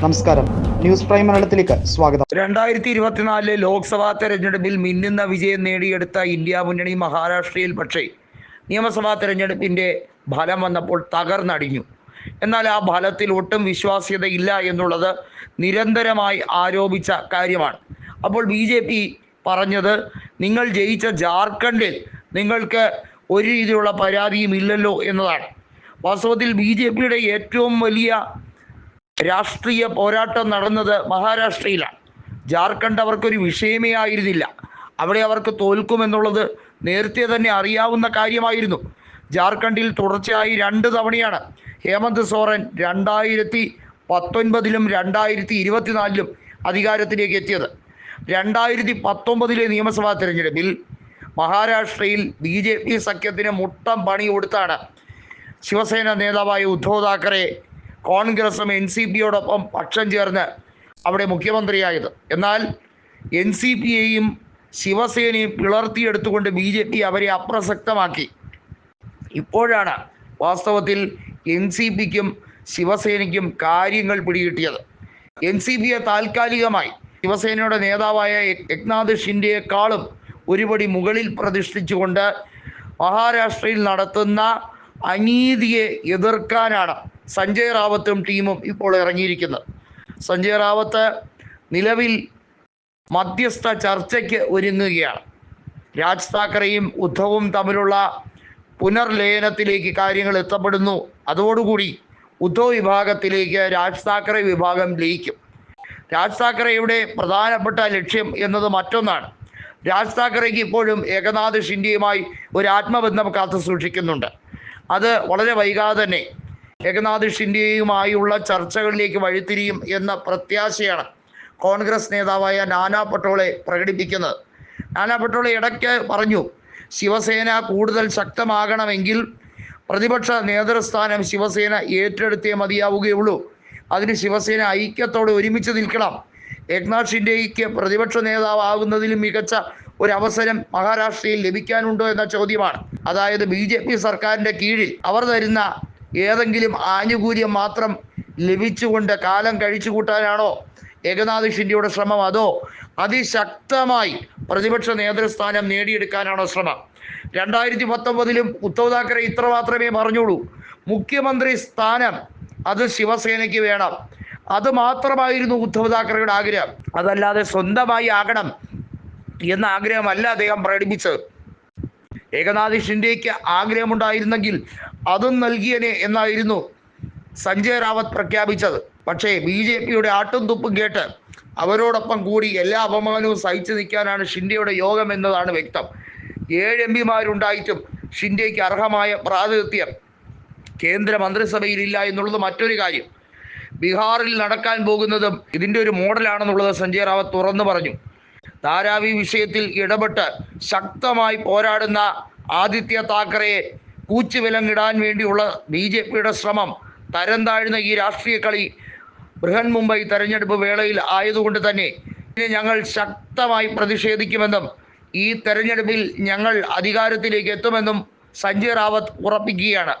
നമസ്കാരം. News prime മലയാളത്തിലേക്ക് സ്വാഗതം. രണ്ടായിരത്തി ഇരുപത്തിനാലിലെ ലോക്സഭാ തെരഞ്ഞെടുപ്പിൽ മിന്നുന്ന വിജയം നേടിയെടുത്ത ഇന്ത്യ മുന്നണി മഹാരാഷ്ട്രയിൽ പക്ഷേ നിയമസഭാ തെരഞ്ഞെടുപ്പിന്റെ ഫലം വന്നപ്പോൾ തകർന്നടിഞ്ഞു. എന്നാൽ ആ ഫലത്തിൽ ഒട്ടും വിശ്വാസ്യതയില്ല എന്നുള്ളത് നിരന്തരമായി ആരോപിച്ച കാര്യമാണ്. അപ്പോൾ ബി ജെ പി പറഞ്ഞത് നിങ്ങൾ ജയിച്ച ജാർഖണ്ഡിൽ നിങ്ങൾക്ക് ഒരു രീതിയിലുള്ള പരാതിയും ഇല്ലല്ലോ എന്നതാണ്. വാസ്തവത്തിൽ ബി ജെ പിയുടെ ഏറ്റവും വലിയ രാഷ്ട്രീയ പോരാട്ടം നടന്നത് മഹാരാഷ്ട്രയിലാണ്. ജാർഖണ്ഡ് അവർക്കൊരു വിഷയമേ ആയിരുന്നില്ല. അവിടെ അവർക്ക് തോൽക്കുമെന്നുള്ളത് നേരത്തെ തന്നെ അറിയാവുന്ന കാര്യമായിരുന്നു. ജാർഖണ്ഡിൽ തുടർച്ചയായി രണ്ട് തവണയാണ് ഹേമന്ത് സോറൻ രണ്ടായിരത്തി പത്തൊൻപതിലും രണ്ടായിരത്തി ഇരുപത്തിനാലിലും അധികാരത്തിലേക്ക് എത്തിയത്. രണ്ടായിരത്തി പത്തൊമ്പതിലെ നിയമസഭാ തിരഞ്ഞെടുപ്പിൽ മഹാരാഷ്ട്രയിൽ ബി ജെ പി സഖ്യത്തിന് മുട്ടം പണി കൊടുത്താണ് ശിവസേന നേതാവായ ഉദ്ധവ് താക്കറെ കോൺഗ്രസും എൻ സി പിയോടൊപ്പം പക്ഷം ചേർന്ന് അവിടെ മുഖ്യമന്ത്രിയായത്. എന്നാൽ എൻ സി പിയെയും ശിവസേനയും പിളർത്തിയെടുത്തുകൊണ്ട് ബി ജെ പി അവരെ അപ്രസക്തമാക്കി. ഇപ്പോഴാണ് വാസ്തവത്തിൽ എൻ സി പിക്കും ശിവസേനയ്ക്കും കാര്യങ്ങൾ പിടികിട്ടിയത്. എൻ സി പിയെ താൽക്കാലികമായി ശിവസേനയുടെ നേതാവായ യജ്ഞാഥ് ഷിൻഡെയെക്കാളും ഒരുപടി മുകളിൽ പ്രതിഷ്ഠിച്ചുകൊണ്ട് മഹാരാഷ്ട്രയിൽ നടത്തുന്ന അനീതിയെ എതിർക്കാനാണ് സഞ്ജയ് റാവത്തും ടീമും ഇപ്പോൾ ഇറങ്ങിയിരിക്കുന്നത്. സഞ്ജയ് റാവത്ത് നിലവിൽ മധ്യസ്ഥ ചർച്ചയ്ക്ക് ഒരുങ്ങുകയാണ്. രാജ് താക്കറെയും ഉദ്ധവും തമ്മിലുള്ള പുനർലയനത്തിലേക്ക് കാര്യങ്ങൾ എത്തപ്പെടുന്നു. അതോടുകൂടി ഉദ്ധവ് വിഭാഗത്തിലേക്ക് രാജ് താക്കറെ വിഭാഗം ലയിക്കും. രാജ് താക്കറെയുടെ പ്രധാനപ്പെട്ട ലക്ഷ്യം എന്നത് മറ്റൊന്നാണ്. രാജ് താക്കറേക്ക് ഇപ്പോഴും ഏകനാഥ് ഷിൻഡിയുമായി ഒരു ആത്മബന്ധം കാത്തു സൂക്ഷിക്കുന്നുണ്ട്. അത് വളരെ വൈകാതെ തന്നെ ഏകനാഥ് ഷിൻഡെയുമായുള്ള ചർച്ചകളിലേക്ക് വഴിത്തിരിയും എന്ന പ്രത്യാശയാണ് കോൺഗ്രസ് നേതാവായ നാനാ പട്ടോളെ പ്രകടിപ്പിക്കുന്നത്. നാനാ പട്ടോളെ ഇടയ്ക്ക് പറഞ്ഞു ശിവസേന കൂടുതൽ ശക്തമാകണമെങ്കിൽ പ്രതിപക്ഷ നേതൃസ്ഥാനം ശിവസേന ഏറ്റെടുത്തേ മതിയാവുകയുള്ളൂ. അതിന് ശിവസേന ഐക്യത്തോടെ ഒരുമിച്ച് നിൽക്കണം. ഏക്നാഥ് ഷിൻഡേയ്ക്ക് പ്രതിപക്ഷ നേതാവാകുന്നതിലും മികച്ച ഒരു അവസരം മഹാരാഷ്ട്രയിൽ ലഭിക്കാനുണ്ടോ എന്ന ചോദ്യമാണ്. അതായത് ബി സർക്കാരിന്റെ കീഴിൽ അവർ തരുന്ന ഏതെങ്കിലും ആനുകൂല്യം മാത്രം ലഭിച്ചുകൊണ്ട് കാലം കഴിച്ചു കൂട്ടാനാണോ ഏകനാഥ് ഷിൻഡിയുടെ ശ്രമം? അതോ അതിശക്തമായി പ്രതിപക്ഷ നേതൃസ്ഥാനം നേടിയെടുക്കാനാണോ ശ്രമം? രണ്ടായിരത്തി പത്തൊമ്പതിലും ഉദ്ധവ് താക്കറെ ഇത്ര മാത്രമേ പറഞ്ഞുള്ളൂ. മുഖ്യമന്ത്രി സ്ഥാനം അത് ശിവസേനയ്ക്ക് വേണം. അത് മാത്രമായിരുന്നു ഉദ്ധവ് താക്കറെയുടെ ആഗ്രഹം. അതല്ലാതെ സ്വന്തമായി ആകണം എന്ന ആഗ്രഹമല്ല അദ്ദേഹം പ്രകടിപ്പിച്ചത്. ഏകനാഥ് ഷിൻഡേക്ക് ആഗ്രഹമുണ്ടായിരുന്നെങ്കിൽ അതും നൽകിയനെ എന്നായിരുന്നു സഞ്ജയ് റാവത്ത് പ്രഖ്യാപിച്ചത്. പക്ഷേ ബി ജെ പിയുടെ ആട്ടും തുപ്പും കേട്ട് അവരോടൊപ്പം കൂടി എല്ലാ അപമാനവും സഹിച്ചു നിൽക്കാനാണ് ഷിൻഡെയുടെ യോഗം എന്നതാണ് വ്യക്തം. ഏഴ് എം പിമാരുണ്ടായിട്ടും ഷിൻഡെയ്ക്ക് അർഹമായ പ്രാതിനിധ്യം കേന്ദ്ര മന്ത്രിസഭയിലില്ല എന്നുള്ളത് മറ്റൊരു കാര്യം. ബീഹാറിൽ നടക്കാൻ പോകുന്നതും ഇതിന്റെ ഒരു മോഡലാണെന്നുള്ളത് സഞ്ജയ് റാവത്ത് തുറന്നു പറഞ്ഞു. ധാരാവി വിഷയത്തിൽ ഇടപെട്ട് ശക്തമായി പോരാടുന്ന ആദിത്യ താക്കറയെ കൂച്ചുവിലങ്ങിടാൻ വേണ്ടിയുള്ള ബി ജെ പിയുടെ ശ്രമം തരം താഴ്ന്ന ഈ രാഷ്ട്രീയ കളി ബൃഹൻ മുംബൈ തെരഞ്ഞെടുപ്പ് വേളയിൽ ആയതുകൊണ്ട് തന്നെ ഇതിനെ ഞങ്ങൾ ശക്തമായി പ്രതിഷേധിക്കുമെന്നും ഈ തെരഞ്ഞെടുപ്പിൽ ഞങ്ങൾ അധികാരത്തിലേക്ക് എത്തുമെന്നും സഞ്ജയ് റാവത്ത് ഉറപ്പിക്കുകയാണ്.